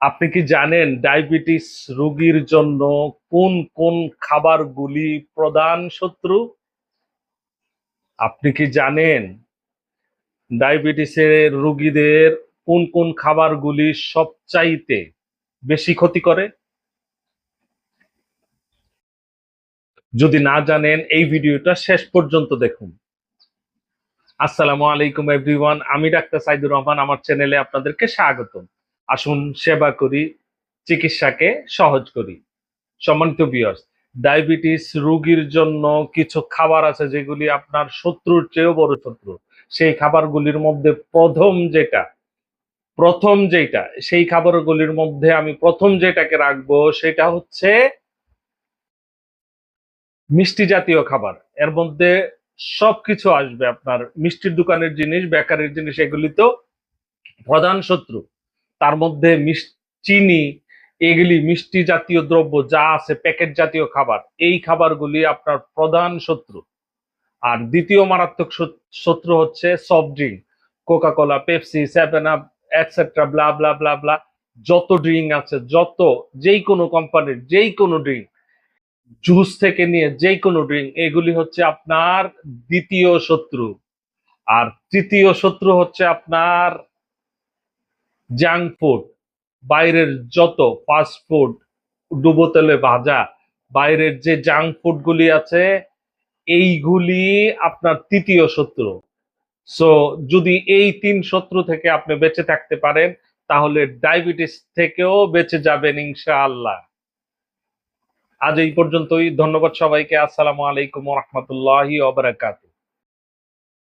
আপনি কি জানেন ডায়াবেটিস রোগীর জন্য কোন কোন খাবারগুলি প্রধান শত্রু? আপনি কি জানেন ডায়াবেটিসের রোগীদের কোন কোন খাবারগুলি সবচাইতে বেশি ক্ষতি করে? যদি না জানেন, এই ভিডিওটা শেষ পর্যন্ত দেখুন। আসসালামু আলাইকুম এভরিওয়ান আমি ডাক্তার সাইদুর রহমান, আমার চ্যানেলে আপনাদেরকে স্বাগতম। আসুন সেবা করি, চিকিৎসাকে সহজ করি। সম্মানিত বিয়স ডায়াবেটিস রোগীর জন্য কিছু খাবার আছে যেগুলি আপনার শত্রুর চেয়েও বড় শত্রু। সেই খাবারগুলির মধ্যে প্রথম যেটা প্রথম যেটা, সেই খাবারগুলির মধ্যে আমি প্রথম যেটাকে রাখব সেটা হচ্ছে মিষ্টি জাতীয় খাবার। এর মধ্যে সবকিছু আসবে আপনার। মিষ্টির দোকানের জিনিস, বেকারির জিনিস এগুলি তো প্রধান শত্রু। তার মধ্যে চিনি, এগুলি মিষ্টি জাতীয় দ্রব্য যা আছে, প্যাকেট জাতীয় খাবার, এই খাবারগুলি আপনার প্রধান শত্রু। আর দ্বিতীয় মারাত্মক শত্রু হচ্ছে soft drink Coca Cola Pepsi seven up etcetera blah blah blah blah যত ড্রিঙ্ক আছে, যত যেই কোনো কোম্পানির যেই কোনো ড্রিঙ্ক জুস থেকে নিয়ে যে কোনো ড্রিঙ্ক এগুলি হচ্ছে আপনার দ্বিতীয় শত্রু। আর তৃতীয় শত্রু হচ্ছে আপনার জাঙ্ক ফুড বাইরের যত ফাস্ট ফুড ডুবো তেলে ভাজা, বাইরের যে জাঙ্ক ফুড গুলি আছে, এইগুলি আপনার তৃতীয় শত্রু। সো যদি এই তিন শত্রু থেকে আপনি বেঁচে থাকতে পারেন, তাহলে ডায়াবেটিস থেকেও বেঁচে যাবেন ইনশাআল্লাহ। আজ এই পর্যন্তই। ধন্যবাদ সবাইকে। আসসালামু আলাইকুম রহমতুল্লাহি ওবরাকাতু